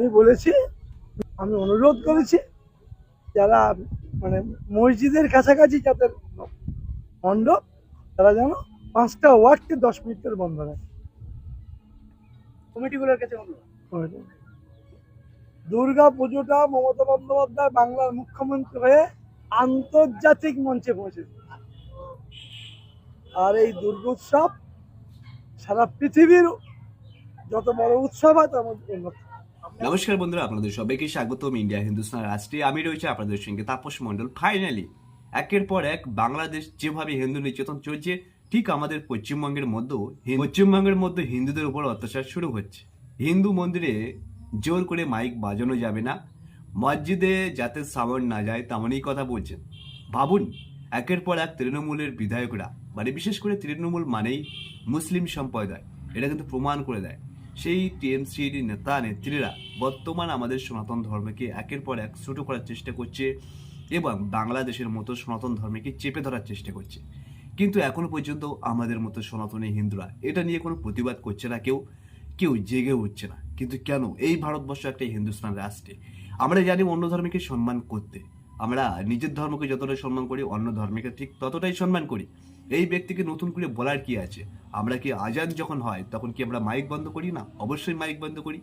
আমি বলেছি আমি অনুরোধ করেছি যারা মানে মসজিদের কাছাকাছি যাদের মণ্ডপ তারা যেন পাঁচটা ওয়ার্ডকে দশ মিনিট করে বন্ধ রাখে। কমিটিগুলোর কাছে দুর্গা পুজোটা মমতা বন্দ্যোপাধ্যায় বাংলার মুখ্যমন্ত্রী হয়ে আন্তর্জাতিক মঞ্চে পৌঁছেছে আর এই দুর্গোৎসব সারা পৃথিবীর যত বড় উৎসব হয় তার মধ্যে অন্যতম। নমস্কার বন্ধুরা, আপনাদের সবাইকে স্বাগতম ইন্ডিয়া হিন্দুস্তান রাষ্ট্রে। আমি রয়েছে আপনাদের সঙ্গে তাপস মণ্ডল। ফাইনালি একের পর এক বাংলাদেশ যেভাবে হিন্দু নির্যাতন চলছে, ঠিক আমাদের পশ্চিমবঙ্গের মধ্যেও পশ্চিমবঙ্গের মধ্যে হিন্দুদের উপর অত্যাচার শুরু হচ্ছে। হিন্দু মন্দিরে জোর করে মাইক বাজানো যাবে না। মসজিদে যাতে সাউন্ড না যায়, তেমনই কথা বলছেন। ভাবুন, একের পর এক তৃণমূলের বিধায়করা মানে বিশেষ করে তৃণমূল মানেই মুসলিম সম্প্রদায়, এটা কিন্তু প্রমাণ করে দেয়। সেই টিএমসির নেতা, নেত্রীরা বর্তমান আমাদের সনাতন ধর্মকে একের পর এক ছোট করার চেষ্টা করছে এবং বাংলাদেশের মতো সনাতন ধর্মকে চেপে ধরার চেষ্টা করছে। কিন্তু এখনও পর্যন্ত আমাদের মতো সনাতনী হিন্দুরা এটা নিয়ে কোনো প্রতিবাদ করছে না, কেউ কেউ জেগে উঠছে না। কিন্তু কেন? এই ভারতবর্ষ একটা হিন্দুস্তান রাষ্ট্রে। আমরা জানি অন্য ধর্মকে সম্মান করতে। আমরা নিজের ধর্মকে যতটা সম্মান করি, অন্য ধর্মকে ঠিক ততটাই সম্মান করি। এই ব্যক্তিকে নতুন করে বলার কি আছে? আমরা কি আজান যখন হয়, তখন কি আমরা মাইক বন্ধ করি না? অবশ্যই মাইক বন্ধ করি।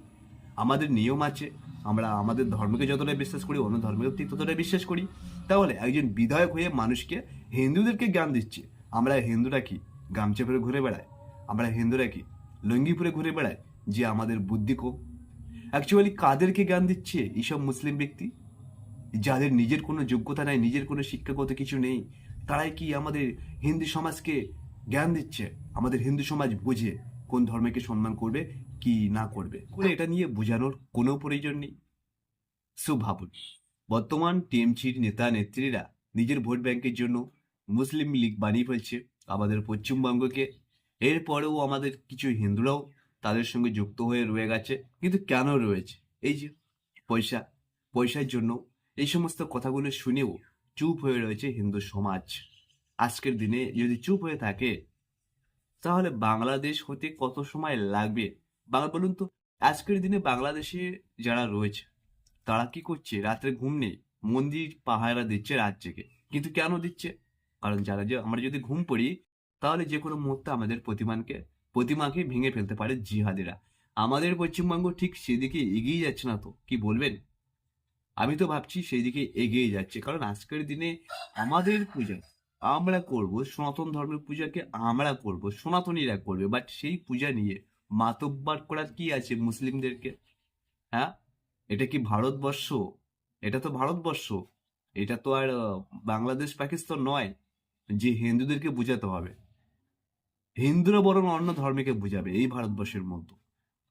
আমাদের নিয়ম আছে, আমরা আমাদের ধর্মকে যতটা বিশ্বাস করি, অন্য ধর্মকে ঠিক ততটা বিশ্বাস করি। তাহলে একজন বিধায়ক হয়ে মানুষকে হিন্দুদেরকে জ্ঞান দিচ্ছে। আমরা হিন্দুরা কি? গামছা পরে ঘুরে বেড়াই। আমরা হিন্দুরা কি? লুঙ্গি পরে ঘুরে বেড়াই, যে আমাদের বুদ্ধি কম। অ্যাকচুয়ালি কাদেরকে জ্ঞান দিচ্ছে এইসব মুসলিম ব্যক্তি? যাদের নিজের কোনো যোগ্যতা নাই, নিজের কোনো শিক্ষাগত কিছু নেই তারাই কি আমাদের হিন্দু সমাজকে জ্ঞান দিচ্ছে? আমাদের হিন্দু সমাজ বোঝে কোন ধর্মকে সম্মান করবে, কি না করবে? করে এটা নিয়ে বোঝানোর কোনো প্রয়োজন নেই। সো ভাবুন, বর্তমান টিএমসির নেতা নেত্রীরা নিজের ভোট ব্যাংকের জন্য মুসলিম লীগ বানিয়ে ফেলছে আমাদের পশ্চিমবঙ্গকে। এরপরেও আমাদের কিছু হিন্দুরাও তাদের সঙ্গে যুক্ত হয়ে রয়ে গেছে। কিন্তু কেন রয়েছে? এই যে পয়সা, পয়সার জন্য এই সমস্ত কথাগুলো শুনেও চুপ হয়ে রয়েছে হিন্দু সমাজ। আজকের দিনে যদি চুপ হয়ে থাকে, তাহলে বাংলাদেশ হতে কত সময় লাগবে? বাংলা বলুন তো, আজকের দিনে বাংলাদেশে যারা রয়েছে, তারা কি করছে? রাত্রে ঘুম নেই। মন্দির পাহারা দিচ্ছে জেগে। কিন্তু কেন দিচ্ছে? কারণ যারা যে, আমরা যদি ঘুম পড়ি, তাহলে যে কোনো মুহূর্তে আমাদের প্রতিমানকে প্রতিমাকে ভেঙে ফেলতে পারে জিহাদিরা। আমাদের পশ্চিমবঙ্গ ঠিক সেদিকে এগিয়ে যাচ্ছে না তো, কি বলবেন? আমি তো ভাবছি সেই দিকে এগিয়ে যাচ্ছে। কারণ আজকের দিনে আমাদের পূজা আমরা করব, সনাতন ধর্মের পূজাকে আমরা করব, সনাতনীরা করবে। বাট সেই পূজা নিয়ে মাতব্বার করার কি আছে মুসলিমদেরকে? হ্যাঁ? এটা কি ভারতবর্ষ? এটা তো ভারতবর্ষ। এটা তো আর বাংলাদেশ, পাকিস্তান নয় যে হিন্দুদেরকে বোঝাতে হবে। হিন্দুরা বরং অন্য ধর্মকে বোঝাবে এই ভারতবর্ষের মতো।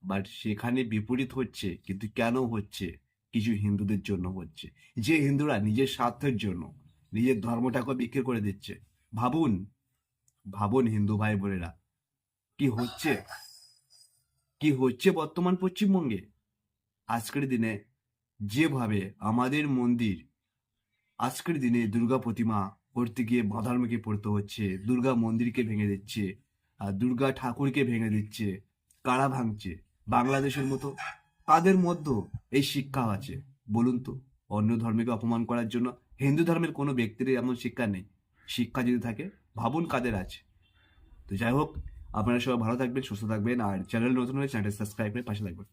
বাট সেখানে বিপরীত হচ্ছে, কিন্তু কেন হচ্ছে? কিছু হিন্দুদের জন্য হচ্ছে। যে হিন্দুরা নিজের স্বার্থের জন্য নিজের ধর্মটাকে বিক্রি করে দিচ্ছে। ভাবুন ভাবুন হিন্দু ভাই বোনেরা কি হচ্ছে? কি হচ্ছে বর্তমান পশ্চিমবঙ্গে? আজকের দিনে যেভাবে আমাদের মন্দির, আজকের দিনে দুর্গা প্রতিমা করতে গিয়ে বাধার মুখে পড়তে হচ্ছে, দুর্গা মন্দিরকে ভেঙে দিচ্ছে, আর দুর্গা ঠাকুরকে ভেঙে দিচ্ছে, কারা ভাঙছে? বাংলাদেশের মতো তাদের মধ্যেও এই শিক্ষা আছে। বলুন তো, অন্য ধর্মকে অপমান করার জন্য হিন্দু ধর্মের কোনো ব্যক্তির এমন শিক্ষা নেই। শিক্ষা যদি থাকে, ভাবুন কাদের আছে। তো যাই হোক, আপনারা সবাই ভালো থাকবেন, সুস্থ থাকবেন, আর চ্যানেল নতুন হয়ে চ্যানেলটা সাবস্ক্রাইব করে পাশে থাকবেন।